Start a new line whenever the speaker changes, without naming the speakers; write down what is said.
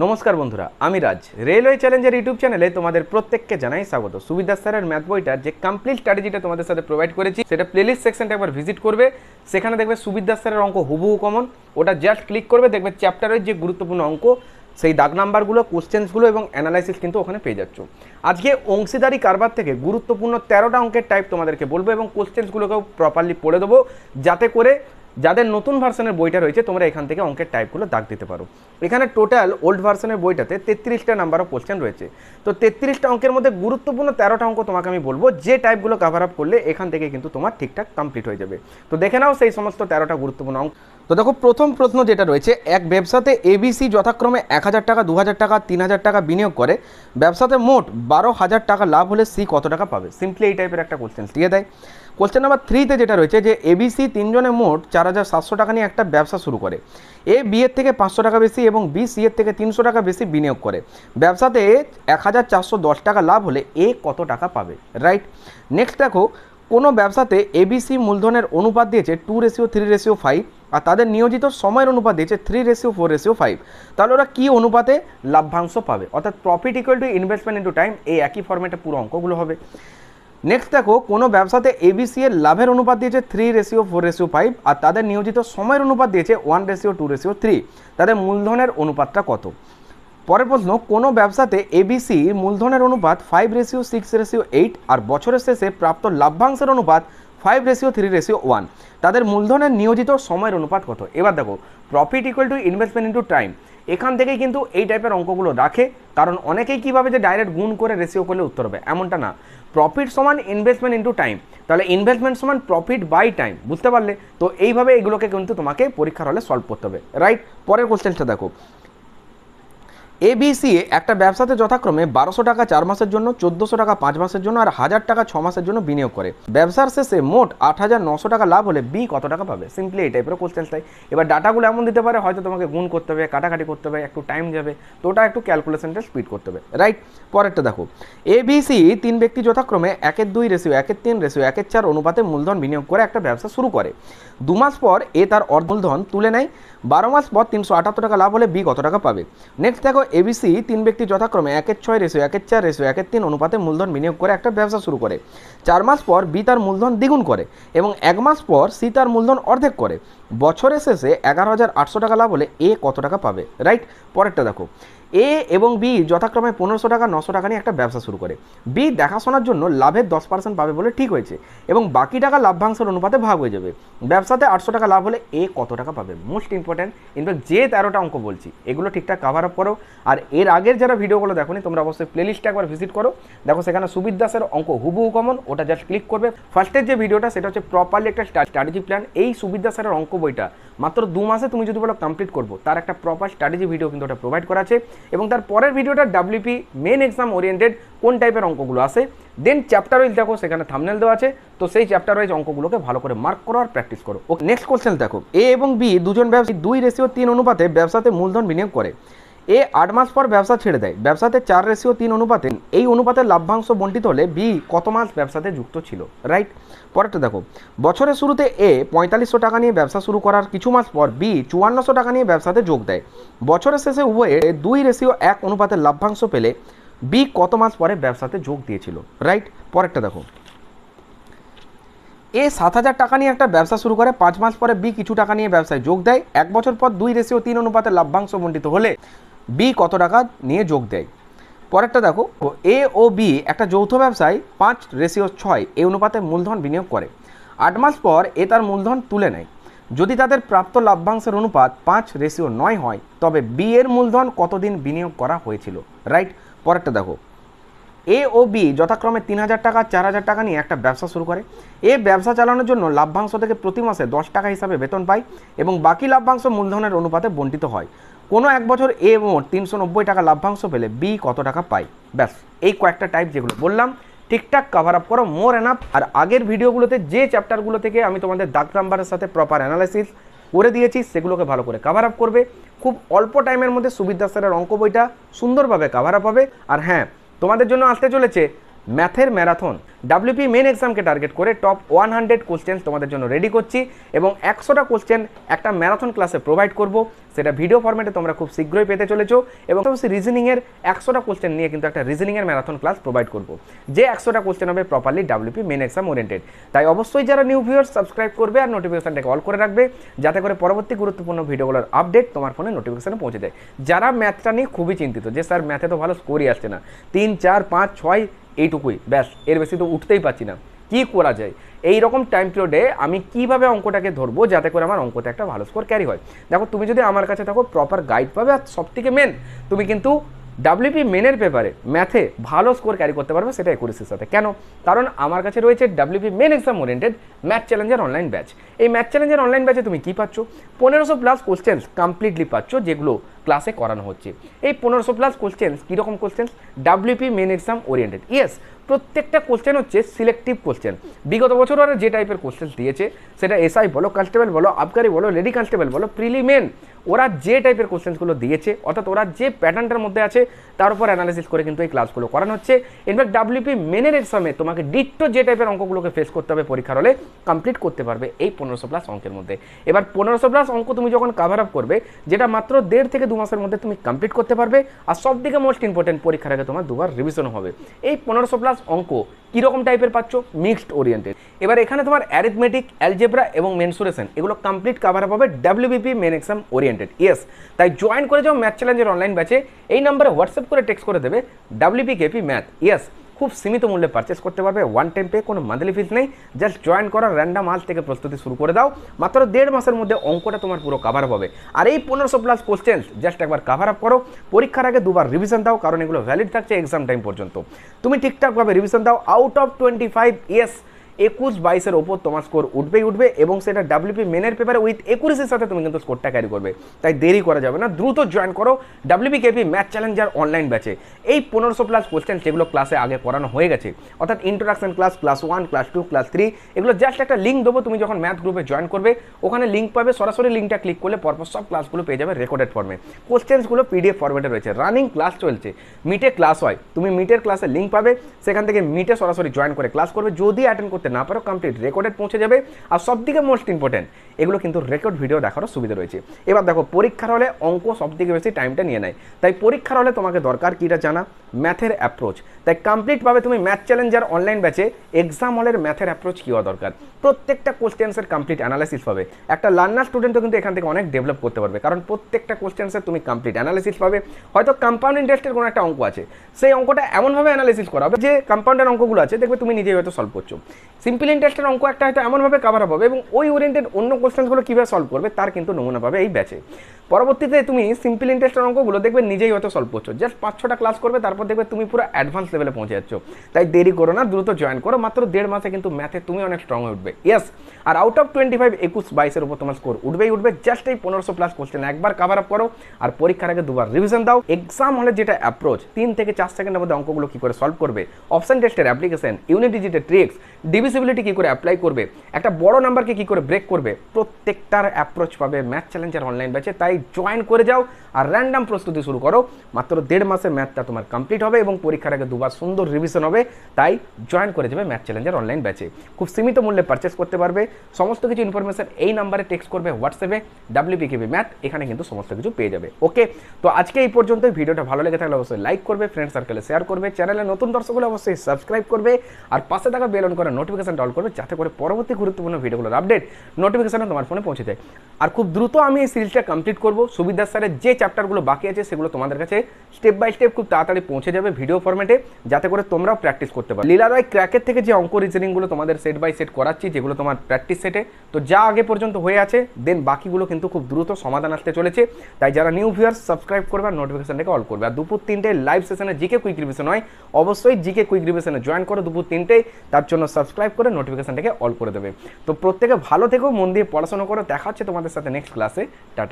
নমস্কার বন্ধুরা, আমি রাজ। রেলওয়ে চ্যালেঞ্জের ইউটিউব চ্যানেলে তোমাদের প্রত্যেককে জানাই স্বাগত। সুবিধা স্যারের ম্যাথ বইটার যে কমপ্লিট স্ট্র্যাটেজিটা তোমাদের সাথে প্রোভাইড করেছি, সেটা প্লেলিস্ট সেকশনটা একবার ভিজিট করবে। সেখানে দেখবে সুবিধা স্যারের অঙ্ক হুবহু কমন ওটা জাস্ট ক্লিক করবে, দেখবে চ্যাপ্টারের যে গুরুত্বপূর্ণ অঙ্ক, সেই দাগ নাম্বারগুলো কোশ্চেন্সগুলো এবং অ্যানালাইসিস কিন্তু ওখানে পেয়ে যাচ্ছ। আজকে অংশীদারি কারবার থেকে গুরুত্বপূর্ণ তেরোটা অঙ্কের টাইপ তোমাদেরকে বলব এবং কোশ্চেন্সগুলোকেও প্রপারলি পড়ে দেবো, যাতে করে যাদের নতুন ভার্সনের বইটা রয়েছে, তোমরা এখান থেকে অঙ্কের টাইপগুলো দাগ দিতে পারো। এখানে টোটাল ওল্ড ভার্সনের বইটাতে তেত্রিশটা নাম্বার অফ কোশ্চেন রয়েছে। তো তেত্রিশটা অঙ্কের মধ্যে গুরুত্বপূর্ণ তেরোটা অঙ্ক তোমাকে আমি বলব, যে টাইপগুলো কাভার আপ করলে এখান থেকে কিন্তু তোমার ঠিকঠাক কমপ্লিট হয়ে যাবে। তো দেখে নাও সেই সমস্ত তেরোটা গুরুত্বপূর্ণ অঙ্ক। তো দেখো, প্রথম প্রশ্ন যেটা রয়েছে, এক ব্যবসাতে এবিসি যথাক্রমে এক হাজার টাকা, দু হাজার টাকা, তিন হাজার টাকা বিনিয়োগ করে, ব্যবসাতে মোট বারো হাজার টাকা লাভ হলে সি কত টাকা পাবে? সিম্পলি এই টাইপের একটা কোশ্চেন দিয়ে দেয়। কোশ্চেন নাম্বার থ্রিতে যেটা রয়েছে যে এবিসি তিনজনে মোট চার হাজার সাতশো টাকা নিয়ে একটা ব্যবসা শুরু করে। এ, বি এর থেকে পাঁচশো টাকা বেশি এবং বি, সি এর থেকে তিনশো টাকা বেশি বিনিয়োগ করে। ব্যবসাতে এক হাজার চারশো দশ টাকা লাভ হলে এ কত টাকা পাবে? রাইট নেক্সট দেখো, কোনো ব্যবসাতে এবিসি মূলধনের অনুপাত দিয়েছে two ratio three ratio five আর তাদের নিয়োজিত সময়ের অনুপাত দিয়েছে three ratio four ratio five তাহলে ওরা কী অনুপাতে লাভ্যাংশ পাবে? অর্থাৎ profit equal to investment into time এই একই ফর্মেটে পুরো অঙ্কগুলো হবে। নেক্সট দেখো, কোনো ব্যবসাতে এবিসি এর লাভের অনুপাত দিয়েছে three ratio four ratio five আর তাদের নিয়োজিত সময়ের অনুপাত দিয়েছে one ratio two ratio three তাদের মূলধনের অনুপাতটা কত? পরের প্রশ্ন, কোনো ব্যবসাতে এবিসি মূলধনের অনুপাত five ratio six ratio eight আর বছরের শেষে প্রাপ্ত লাভ্যাংশের অনুপাত five ratio three ratio one তাদের মূলধনের নিয়োজিত সময়ের অনুপাত কত? এবার দেখো profit equal to investment into time এখান থেকেই কিন্তু এই টাইপের অঙ্কগুলো রাখে। কারণ অনেকেই কীভাবে যে ডাইরেক্ট গুণ করে রেশিও করলে উত্তর হবে, এমনটা না। প্রফিট সমান ইনভেস্টমেন্ট ইন্টু টাইম তাহলে ইনভেস্টমেন্ট সমান প্রফিট বাই টাইম বুঝতে পারলে? তো এইভাবে এগুলোকে কিন্তু তোমাকে পরীক্ষার হলে সলভ করতে হবে। রাইট পরের কোশ্চেনটা দেখো। এবিসি একটা ব্যবসাতে যথাক্রমে বারোশো টাকা চার মাসের জন্য, চোদ্দশো টাকা পাঁচ মাসের জন্য আর হাজার টাকা ছ মাসের জন্য বিনিয়োগ করে। ব্যবসার শেষে মোট আট হাজার নশো টাকা লাভ হলে বি কত টাকা পাবে? সিম্পলি এই টাইপের কোশ্চেন তাই। এবার ডাটাগুলো এমন দিতে পারে, হয়তো তোমাকে গুণ করতে হবে, কাটাকাটি করতে হবে, একটু টাইম যাবে, তো ওটা একটু ক্যালকুলেশনটা স্পিড করতে হবে। রাইট পরেরটা দেখো। এবিসি তিন ব্যক্তি যথাক্রমে একের দুই রেশিও একের তিন রেশিও একের চার অনুপাতে মূলধন বিনিয়োগ করে একটা ব্যবসা শুরু করে। দু মাস পর এ তার অর্ধ মূলধন তুলে নেয়, বারো মাস পর তিনশো আটাত্তর টাকা লাভ হলে বি কত টাকা পাবে? নেক্সট দেখো এবিসি তিন ব্যক্তি যথাক্রমে একের ছয় রেসো একের চার রেসো একের তিন অনুপাতে মূলধন বিনিয়োগ করে একটা ব্যবসা শুরু করে। চার মাস পর বি তার মূলধন দ্বিগুণ করে এবং এক মাস পর সি তার মূলধন অর্ধেক করে। বছরের শেষে এগারো হাজার আটশো টাকা লাভ হলে এ কত টাকা পাবে? রাইট, পরেরটা দেখো। এ এবং বি যথাক্রমে পনেরোশো টাকা, নশো টাকা নিয়ে একটা ব্যবসা শুরু করে। বি দেখাশোনার জন্য লাভের দশ পার্সেন্ট পাবে বলে ঠিক হয়েছে এবং বাকি টাকা লাভ্যাংশের অনুপাতে ভাগ হয়ে যাবে। ব্যবসাতে আটশো টাকা লাভ হলে এ কত টাকা পাবে? মোস্ট ইম্পর্ট্যান্ট ইনফ্যাক্ট যে তেরোটা অঙ্ক বলছি, এগুলো ঠিকঠাক কাভার আপ করো। আর এর আগের যারা ভিডিওগুলো দেখো তোমরা অবশ্যই প্লেলিস্টে একবার ভিজিট করো। দেখো, সেখানে সুবিধ দাসের অঙ্ক হুবহু কমন ওটা জাস্ট ক্লিক করবে। ফার্স্টের যে ভিডিওটা, সেটা হচ্ছে প্রপারলি একটা স্ট্র্যাটেজি প্ল্যান এই সুবিধা স্যারের অঙ্ক বইটা মাত্র দু মাসে তুমি যদি বলো কমপ্লিট করব, তার একটা প্রপার স্ট্র্যাটেজি ভিডিও কিন্তু ওটা প্রোভাইড করা আছে। এবং তার পরের ভিডিওটা ডাব্লিউপি মেন এক্সাম ওরিয়েন্টেড কোন টাইপের অঙ্কগুলো আসে দেন চ্যাপ্টার ওয়াইজ দেখো, সেখানে থামনেল দেওয়া আছে। তো সেই চ্যাপ্টার ওয়াইজ অঙ্কগুলোকে ভালো করে মার্ক করো আর প্র্যাকটিস করো। ওকে নেক্সট কোশ্চেন দেখো। এ এবং বি দুজন ব্যবসায়ী, দুই রেশিও তিন অনুপাতে ব্যবসাতে মূলধন বিনিয়োগ করে। এ আট মাস পর ব্যবসা ছেড়ে দেয়। ব্যবসাতে চার রেশিও তিন অনুপাতে। এই অনুপাতে লাভ্যাংশ বন্টিত হলে বি কত মাস ব্যবসাতে যুক্ত ছিল? রাইট? পরেরটা দেখো। বছরের শুরুতে এ পঁয়তাল্লিশশো টাকা নিয়ে ব্যবসা শুরু করার কিছু মাস পর বি চুয়ান্নশো টাকা নিয়ে ব্যবসাতে যোগ দেয়। বছরের শেষে উভয়ে দুই রেশিও এক অনুপাতে লাভ্যাংশ পেলে বি কত মাস পরে ব্যবসাতে যোগ দিয়েছিল? রাইট? পরেরটা দেখো। এ সাত হাজার টাকা নিয়ে একটা ব্যবসা শুরু করে, পাঁচ মাস পরে বি কিছু টাকা নিয়ে ব্যবসায় যোগ দেয়। এক বছর পর দুই রেশিও তিন অনুপাতে লাভ্যাংশ বন্টিত হলে বি কত টাকা নিয়ে যোগ দেয়? পরেরটা দেখো এ ও বি একটা যৌথ ব্যবসায় পাঁচ রেশিও ছয় এই অনুপাতে মূলধন বিনিয়োগ করে। আট মাস পর এ তার মূলধন তুলে নেয়। যদি তাদের প্রাপ্ত লাভ্যাংশের অনুপাত পাঁচ রেশিও নয় হয়, তবে বি এর মূলধন কতদিন বিনিয়োগ করা হয়েছিল? রাইট পরেরটা দেখো। এ ও বি যথাক্রমে তিন হাজার টাকা, চার হাজার টাকা নিয়ে একটা ব্যবসা শুরু করে। এ ব্যবসা চালানোর জন্য লাভ্যাংশ থেকে প্রতি মাসে দশ টাকা হিসাবে বেতন পায় এবং বাকি লাভ্যাংশ মূলধনের অনুপাতে বন্টিত হয়। কোনো এক বছর এ মোট তিনশো নব্বই টাকা লাভ্যাংশ পেলে বি কত টাকা পায়? ব্যাস, এই কয়েকটা টাইপ যেগুলো বললাম, ঠিকঠাক কভার আপ করো মোর এনাফ আর আগের ভিডিওগুলোতে যে চ্যাপ্টারগুলো থেকে আমি তোমাদের দাগ নাম্বারের সাথে প্রপার অ্যানালাইসিস করে দিয়েছি, সেগুলোকে ভালো করে কভার আপ করবে। খুব অল্প টাইমের মধ্যে সুবিধা স্যারের অঙ্ক বইটা সুন্দরভাবে কভার আপ হবে। আর হ্যাঁ তোমাদের জন্য আসতে চলেছে ম্যাথের ম্যারাথন। ডাব্লিউপি মেন এক্সামকে টার্গেট করে টপ ওয়ান হান্ড্রেড কোশ্চেন তোমাদের জন্য রেডি করছি এবং একশোটা কোশ্চেন একটা ম্যারাথন ক্লাসে প্রোভাইড করব। সেটা ভিডিও ফরম্যাটে তোমরা খুব শীঘ্রই পেতে চলেছো এবং অবশ্যই রিজনিংয়ের একশোটা কোশ্চেন নিয়ে কিন্তু একটা রিজনিংয়ের ম্যারাথন ক্লাস প্রোভাইড করব। যে একশোটা কোশ্চেন হবে properly WP main exam oriented তাই অবশ্যই যারা নিউ ভিউয়ার্স সাবস্ক্রাইব করবে আর নোটিফিকেশনটাকে অল করে রাখবে যাতে করে পরবর্তী গুরুত্বপূর্ণ ভিডিওগুলোর আপডেট তোমার ফোনে নোটিফিকেশনে পৌঁছে দেয়। যারা ম্যাথটা নিয়ে খুবই চিন্তিত, যে স্যার ম্যাথে তো ভালো স্কোরই আসছে না, তিন, চার, পাঁচ, ছয় এইটুকুই, ব্যাস। এর বেশি তো উঠতেই পারছি না। কি করা যায়? এই রকম টাইম পিরিয়ডে আমি কীভাবে অঙ্কটাকে ধরবো যাতে করে আমার অঙ্কতে একটা ভালো স্কোর ক্যারি হয়? দেখো, তুমি যদি আমার কাছে থাকো প্রপার গাইড পাবে, আর সব থেকে মেন তুমি কিন্তু ডাব্লিউপি মেনের পেপারে ম্যাথে ভালো স্কোর ক্যারি করতে পারবে সেটা একুরেসির সাথে। কেন? কারণ আমার কাছে রয়েছে WP main exam oriented math challenger online batch এই ম্যাথ চ্যালেঞ্জার অনলাইন ব্যাচে তুমি কী পাচ্ছ? পনেরোশো প্লাস কোশ্চেন্স কমপ্লিটলি পাচ্ছ, যেগুলো ক্লাসে করানো হচ্ছে। এই পনেরোশো প্লাস কোশ্চেন্স কীরকম questions WP main exam oriented yes প্রত্যেকটা কোশ্চেন হচ্ছে সিলেক্টিভ কোশ্চেন বিগত বছর ওরা যে টাইপের কোশ্চেন দিয়েছে, সেটা এসআই বলো কনস্টেবল বলো আবকারি বলো লেডি কনস্টেবল বলো প্রিলিমেন ওরা যে টাইপের কোশ্চেন্সগুলো দিয়েছে, অর্থাৎ ওরা যে প্যাটার্নটার মধ্যে আছে, তার উপর অ্যানালিসিস করে কিন্তু এই ক্লাসগুলো করানো হচ্ছে। ইনফ্যাক্ট ডাব্লিউপি মেনের এক্সামে তোমাকে ডিট্টো যে টাইপের অঙ্কগুলোকে ফেস করতে হবে পরীক্ষার হলে কমপ্লিট করতে পারবে এই পনেরোশো প্লাস অঙ্কের মধ্যে। এবার পনেরোশো প্লাস অঙ্ক তুমি যখন কাভার আপ করবে, যেটা মাত্র দেড় থেকে দু মাসের মধ্যে তুমি কমপ্লিট করতে পারবে, আর সব থেকে মোস্ট ইম্পর্টেন্ট পরীক্ষার আগে তোমার দুবার রিভিশন হবে। এই পনেরোশো প্লাস অঙ্ক কীরকম টাইপের পাচ্ছ? মিক্সড ওরিয়েন্টেড এবার এখানে তোমার অ্যারিথমেটিক অ্যালজেব্রা এবং মেনসুরেশন এগুলো কমপ্লিট কাভার আপ হবে WBP main exam oriented yes তাই জয়েন করে যাও ম্যাথ চ্যালেঞ্জের অনলাইন ব্যাচে এই নাম্বারে হোয়াটসঅ্যাপ করে টেক্সট করে দেবে ডাব্লিউপি কেপি ম্যাথ ইয়েস খুব সীমিত মূল্যে পারচেস করতে পারবে ওয়ান টাইম পে কোনো মান্থলি ফিস নেই। জাস্ট জয়েন করা র্যান্ডাম আজ থেকে প্রস্তুতি শুরু করে দাও। মাত্র দেড় মাসের মধ্যে অঙ্কটা তোমার পুরো কাভার হবে। আর এই পনেরোশো প্লাস কোশ্চেন জাস্ট একবার কাভার আপ করো। পরীক্ষার আগে দুবার রিভিশন দাও, কারণ এগুলো ভ্যালিড থাকছে এক্সাম টাইম পর্যন্ত। তুমি ঠিকঠাকভাবে রিভিশন দাও out of twenty five yes একুশ বাইশের ওপর তোমার স্কোর উঠবেই উঠবে এবং সেটা ডাব্লিউপি মেনের পেপারে উইথ একুশের সাথে তুমি কিন্তু স্কোরটা ক্যারি করবে। তাই দেরি করা যাবে না, দ্রুত জয়েন করো WP KP math challenger online ব্যাচে এই পনেরোশো প্লাস কোশ্চেন যেগুলো ক্লাসে আগে করানো হয়ে গেছে, অর্থাৎ introduction class class one class two class three এগুলো জাস্ট একটা লিঙ্ক দেবো, তুমি যখন ম্যাথ গ্রুপে জয়েন করবে, ওখানে লিঙ্ক পাবে, সরাসরি লিঙ্কটা ক্লিক করলে পরপর সব ক্লাসগুলো পেয়ে যাবে রেকর্ডেড ফর্মে কোশ্চেন্সগুলো পিডিএফ ফর্মেটে রয়েছে রানিং ক্লাস চলছে মিটে ক্লাস হয়, তুমি মিটের ক্লাসে লিঙ্ক পাবে, সেখান থেকে মিটে সরাসরি জয়েন করে ক্লাস করবে, যদি অ্যাটেন্ড করতে না পারো কমপ্লিট রেকর্ডেড পৌঁছে যাবে। আর সব থেকে মোস্ট ইম্পর্টেন্ট এগুলো কিন্তু রেকর্ড ভিডিও দেখারও সুবিধা রয়েছে। এবার দেখো, পরীক্ষার হলে অঙ্ক সব থেকে বেশি টাইমটা নিয়ে নেয়। তাই পরীক্ষার হলে তোমাকে দরকার কীটা জানা? ম্যাথের অ্যাপ্রোচ তাই কমপ্লিটভাবে তুমি ম্যাথ চ্যালেঞ্জার অনলাইন ব্যাচে এক্সাম হলের ম্যাথের অ্যাপ্রোচ কী হওয়া দরকার? প্রত্যেকটা কোশ্চেন্সের কমপ্লিট অ্যানালাইসিস পাবে। একটা লার্নার স্টুডেন্টও কিন্তু এখান থেকে অনেক ডেভেলপ করতে পারবে। কারণ প্রত্যেকটা কোশ্চেন্সের তুমি কমপ্লিট অ্যানালাইসিস পাবে। হয়তো কম্পাউন্ড ইন্টারেস্টের কোনো একটা অঙ্ক আছে। সেই অঙ্কটা এমনভাবে অ্যানালাইসিস করা হবে যে কম্পাউন্ডের অঙ্কগুলো আছে, দেখবে তুমি নিজেই হয়তো সলভ করছ। সিম্পল ইন্টারেস্টের অঙ্ক একটা হয়তো এমনভাবে কাভার হবে এবং ওই ওরিয়েন্টেড অন্য কোশ্চেন্সগুলো কীভাবে সলভ করবে তার কিন্তু নমুনা পাবে এই ব্যাচে পরবর্তীতে তুমি সিম্পল ইন্টারেস্টের অঙ্কগুলো দেখবে নিজেই হয়তো সলভ করছ। জাস্ট পাঁচ ছটা ক্লাস করবে, তারপর দেখবে তুমি পুরো অ্যাডভান্স লেভেলে পৌঁছে যাচ্ছ। তাই দেরি করো না, দ্রুত জয়েন করো। মাত্র দেড় মাসে কিন্তু ম্যাথে তুমি অনেক স্ট্রং হয়ে উঠবে। ইয়েস আর আউট অফ টোয়েন্টি ফাইভ একুশ, বাইশের উপর তোমার স্কোর উঠবেই উঠবে। জাস্ট এই পনেরোশো প্লাস কোশ্চেন একবার কাভার আপ করো আর পরীক্ষার আগে দুবার রিভিশন দাও। এক্সাম হলে যেটা অ্যাপ্রোচ তিন থেকে চার সেকেন্ডের মধ্যে অঙ্কগুলো কী করে সলভ করবে? অপশন টেস্টের অ্যাপ্লিকেশন ইউনিট ডিজিটের ট্রিক্স ডিভিসিবিলিটি কী করে অ্যাপ্লাই করবে? একটা বড় নাম্বারকে কী করে ব্রেক করবে? প্রত্যেকটার অ্যাপ্রোচ পাবে ম্যাথ চ্যালেঞ্জার অনলাইন ব্যাচে তাই জয়েন করে যাও আর র্যান্ডাম প্রস্তুতি শুরু করো। মাত্র দেড় মাসে ম্যাথটা তোমার কমপ্লিট হবে এবং পরীক্ষার আগে দুবার সুন্দর রিভিশন হবে। তাই জয়েন করে যাবে ম্যাথ চ্যালেঞ্জার অনলাইন ব্যাচে খুব সীমিত মূল্যে পারচেস করতে পারবে। সমস্ত কিছু ইনফরমেশন এই নাম্বারে টেক্সট করবে হোয়াটসঅ্যাপে ডাব্লিউপি কেবি ম্যাথ এখানে কিন্তু সমস্ত কিছু পেয়ে যাবে। ওকে তো আজকে এই পর্যন্ত ভিডিওটা ভালো লেগে থাকলে অবশ্যই লাইক করবে ফ্রেন্ড সার্কেলে শেয়ার করবে। চ্যানেলে নতুন দর্শক হলে অবশ্যই সাবস্ক্রাইব করবে। আর পাশে থাকা বেল অন করে নোটিফিকেশন অল করবে, যাতে করে পরবর্তী গুরুত্বপূর্ণ ভিডিওগুলোর আপডেট নোটিফিকেশনে তোমার ফোনে পৌঁছে যায়। আর খুব দ্রুত আমি এই সিরিজটা কমপ্লিট করব। সুবিধার স্যারের যে চ্যাপ্টারগুলো বাকি আছে, সেগুলো তোমাদের কাছে স্টেপ বাই স্টেপ খুব তাড়াতাড়ি পৌঁছে যাবে ভিডিও ফরম্যাটে যাতে করে তোমরাও প্র্যাকটিস করতে পারো। লীলা রয় ক্র্যাকের থেকে যে অঙ্ক রিজনিংগুলো তোমাদের সেট বাই সেট করাচ্ছি, যেগুলো তোমার প্র্যাকটিস সেটে তো যা আগে পর্যন্ত হয়ে আছে দেন বাকিগুলো কিন্তু খুব দ্রুত সমাধান আসতে চলেছে। তাই যারা নিউ ভিউয়ার্স সাবস্ক্রাইব করবে আর নোটিফিকেশনটাকে অল করবে। আর দুপুর তিনটে লাইভ সেশনে জিকে কুইক রিভিশন হয়, অবশ্যই জিকে কুইক রিভিশনে জয়েন করো দুপুর তিনটেই তার জন্য সাবস্ক্রাইব করে নোটিফিকেশনটাকে অল করে দেবে। তো প্রত্যেকে ভালো থেকো, মন দিয়ে পড়াশোনা করো, দেখা হচ্ছে তোমাদের সাথে নেক্সট ক্লাসে টাটা।